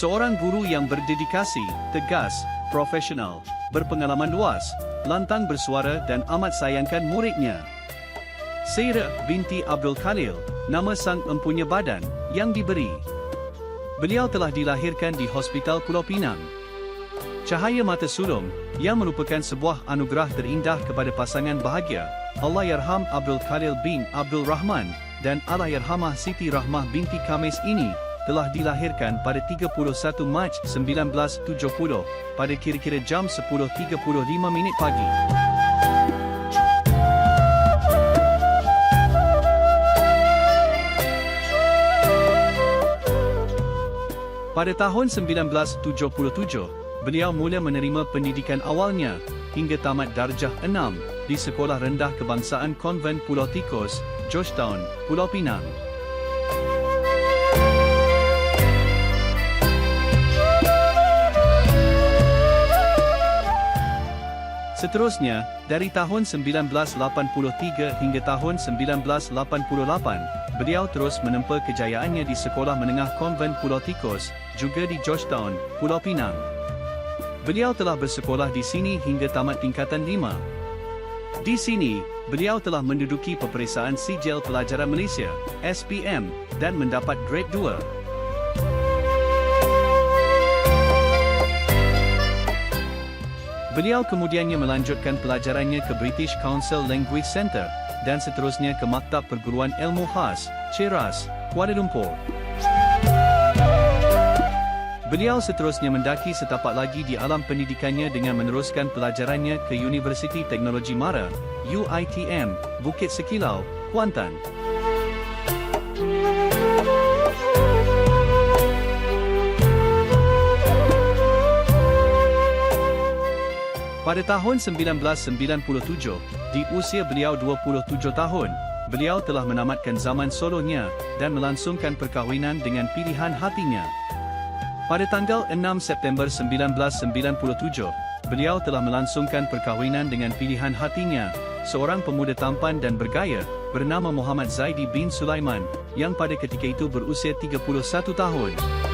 Seorang guru yang berdedikasi, tegas, profesional, berpengalaman luas, lantang bersuara dan amat sayangkan muridnya. Saira binti Abdul Khalil, nama sang empunya badan, yang diberi. Beliau telah dilahirkan di Hospital Pulau Pinang. Cahaya mata sulung, yang merupakan sebuah anugerah terindah kepada pasangan bahagia, Allahyarham Abdul Khalil bin Abdul Rahman, dan Allahyarhamah Siti Rahmah binti Kamis ini, telah dilahirkan pada 31 Mac 1970 pada kira-kira jam 10.35 minit pagi. Pada tahun 1977, beliau mula menerima pendidikan awalnya hingga tamat darjah 6 di Sekolah Rendah Kebangsaan Konvent Pulau Tikus, Georgetown, Pulau Pinang. Seterusnya, dari tahun 1983 hingga tahun 1988, beliau terus menempa kejayaannya di Sekolah Menengah Konvent Pulau Tikus, juga di Georgetown, Pulau Pinang. Beliau telah bersekolah di sini hingga tamat tingkatan 5. Di sini, beliau telah menduduki peperiksaan Sijil Pelajaran Malaysia, SPM, dan mendapat grade 2. Beliau kemudiannya melanjutkan pelajarannya ke British Council Language Centre dan seterusnya ke Maktab Perguruan Ilmu Khas, Ceras, Kuala Lumpur. Beliau seterusnya mendaki setapak lagi di alam pendidikannya dengan meneruskan pelajarannya ke Universiti Teknologi Mara, UITM, Bukit Sekilau, Kuantan. Pada tahun 1997, di usia beliau 27 tahun, beliau telah menamatkan zaman solonya dan melangsungkan perkahwinan dengan pilihan hatinya. Pada tanggal 6 September 1997, beliau telah melangsungkan perkahwinan dengan pilihan hatinya, seorang pemuda tampan dan bergaya, bernama Muhammad Zaidi bin Sulaiman, yang pada ketika itu berusia 31 tahun.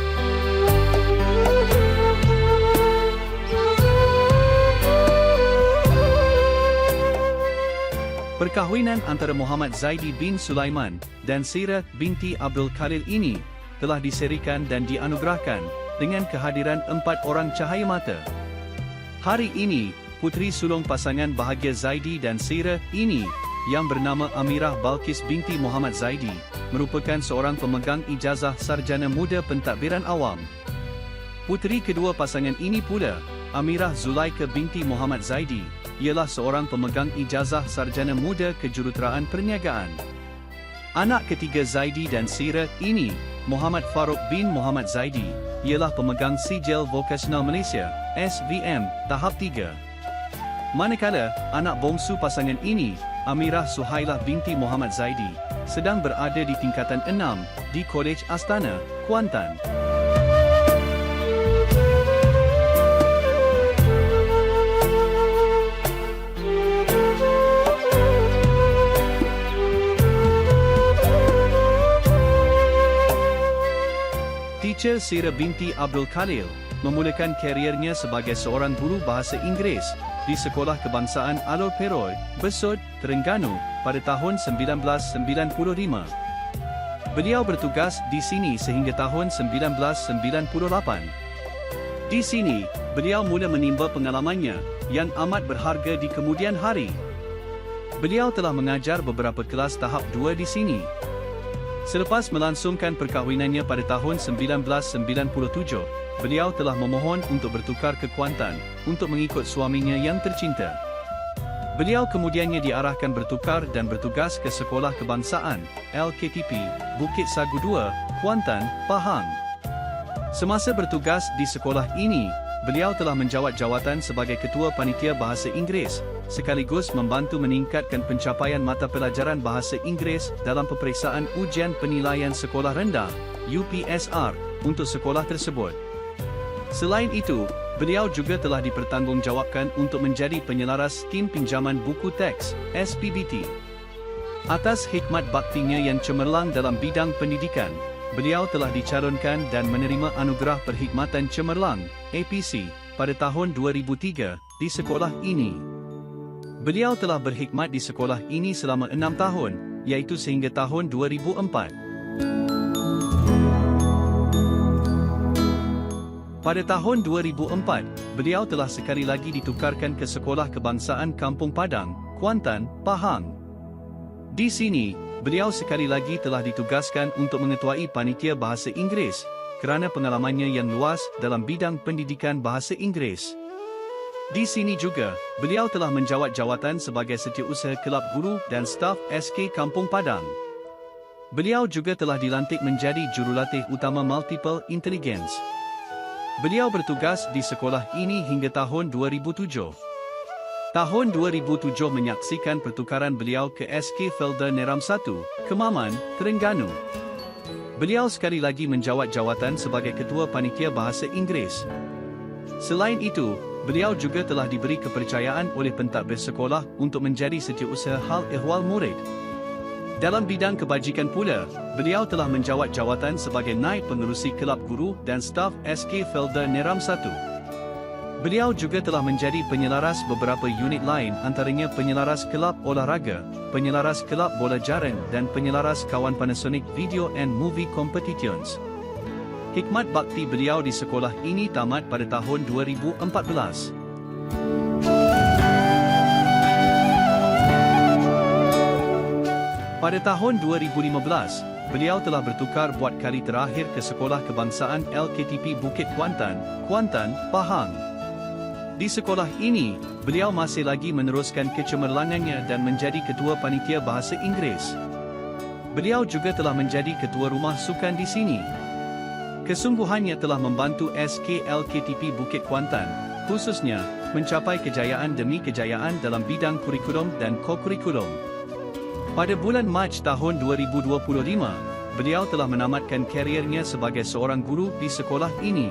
Perkahwinan antara Muhammad Zaidi bin Sulaiman dan Sirah binti Abdul Khalil ini telah diserikan dan dianugerahkan dengan kehadiran empat orang cahaya mata. Hari ini, putri sulung pasangan bahagia Zaidi dan Sirah ini yang bernama Amirah Balkis binti Muhammad Zaidi merupakan seorang pemegang ijazah sarjana muda pentadbiran awam. Puteri kedua pasangan ini pula, Amirah Zulaika binti Muhammad Zaidi, ialah seorang pemegang ijazah sarjana muda kejuruteraan perniagaan. Anak ketiga Zaidi dan Sira ini, Muhammad Farouk bin Muhammad Zaidi, ialah pemegang Sijil Vocational Malaysia, SVM, tahap 3. Manakala, anak bongsu pasangan ini, Amirah Suhailah binti Muhammad Zaidi, sedang berada di tingkatan 6 di Kolej Astana, Kuantan. Teacher Sira binti Abdul Khalil memulakan kariernya sebagai seorang guru bahasa Inggeris di Sekolah Kebangsaan Alor Peroy, Besut, Terengganu pada tahun 1995. Beliau bertugas di sini sehingga tahun 1998. Di sini, beliau mula menimba pengalamannya yang amat berharga di kemudian hari. Beliau telah mengajar beberapa kelas tahap 2 di sini. Selepas melangsungkan perkahwinannya pada tahun 1997, beliau telah memohon untuk bertukar ke Kuantan untuk mengikut suaminya yang tercinta. Beliau kemudiannya diarahkan bertukar dan bertugas ke Sekolah Kebangsaan, LKTP, Bukit Sagu 2, Kuantan, Pahang. Semasa bertugas di sekolah ini, beliau telah menjawat jawatan sebagai Ketua Panitia Bahasa Inggeris, sekaligus membantu meningkatkan pencapaian mata pelajaran Bahasa Inggeris dalam peperiksaan Ujian Penilaian Sekolah Rendah, UPSR, untuk sekolah tersebut. Selain itu, beliau juga telah dipertanggungjawabkan untuk menjadi penyelaras Skim Pinjaman Buku Teks, SPBT. Atas hikmat baktinya yang cemerlang dalam bidang pendidikan, beliau telah dicalonkan dan menerima anugerah perkhidmatan cemerlang, APC, pada tahun 2003, di sekolah ini. Beliau telah berkhidmat di sekolah ini selama enam tahun, iaitu sehingga tahun 2004. Pada tahun 2004, beliau telah sekali lagi ditukarkan ke Sekolah Kebangsaan Kampung Padang, Kuantan, Pahang. Di sini, beliau sekali lagi telah ditugaskan untuk mengetuai panitia bahasa Inggeris kerana pengalamannya yang luas dalam bidang pendidikan bahasa Inggeris. Di sini juga, beliau telah menjawat jawatan sebagai setiausaha kelab guru dan staf SK Kampung Padang. Beliau juga telah dilantik menjadi jurulatih utama Multiple Intelligence. Beliau bertugas di sekolah ini hingga tahun 2007. Tahun 2007 menyaksikan pertukaran beliau ke SK Felder Neram 1, Kemaman, Terengganu. Beliau sekali lagi menjawat jawatan sebagai Ketua Panitia Bahasa Inggeris. Selain itu, beliau juga telah diberi kepercayaan oleh pentadbir sekolah untuk menjadi setiausaha hal ehwal murid. Dalam bidang kebajikan pula, beliau telah menjawat jawatan sebagai Naib Pengerusi Kelab Guru dan Staf SK Felder Neram 1. Beliau juga telah menjadi penyelaras beberapa unit lain antaranya penyelaras Kelab Olahraga, penyelaras Kelab Bola Jaran dan penyelaras Kawan Panasonic Video and Movie Competitions. Hikmat bakti beliau di sekolah ini tamat pada tahun 2014. Pada tahun 2015, beliau telah bertukar buat kali terakhir ke Sekolah Kebangsaan LKTP Bukit Kuantan, Kuantan, Pahang. Di sekolah ini, beliau masih lagi meneruskan kecemerlangannya dan menjadi Ketua Panitia Bahasa Inggeris. Beliau juga telah menjadi Ketua Rumah Sukan di sini. Kesungguhannya telah membantu SKLKTP Bukit Kuantan, khususnya, mencapai kejayaan demi kejayaan dalam bidang kurikulum dan kokurikulum. Pada bulan Mac tahun 2025, beliau telah menamatkan kariernya sebagai seorang guru di sekolah ini.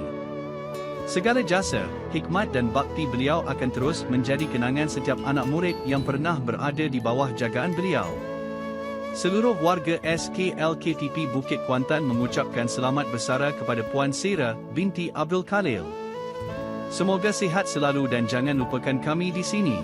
Segala jasa, hikmat dan bakti beliau akan terus menjadi kenangan setiap anak murid yang pernah berada di bawah jagaan beliau. Seluruh warga SKLKTP Bukit Kuantan mengucapkan selamat bersara kepada Puan Sera binti Abdul Khalil. Semoga sihat selalu dan jangan lupakan kami di sini.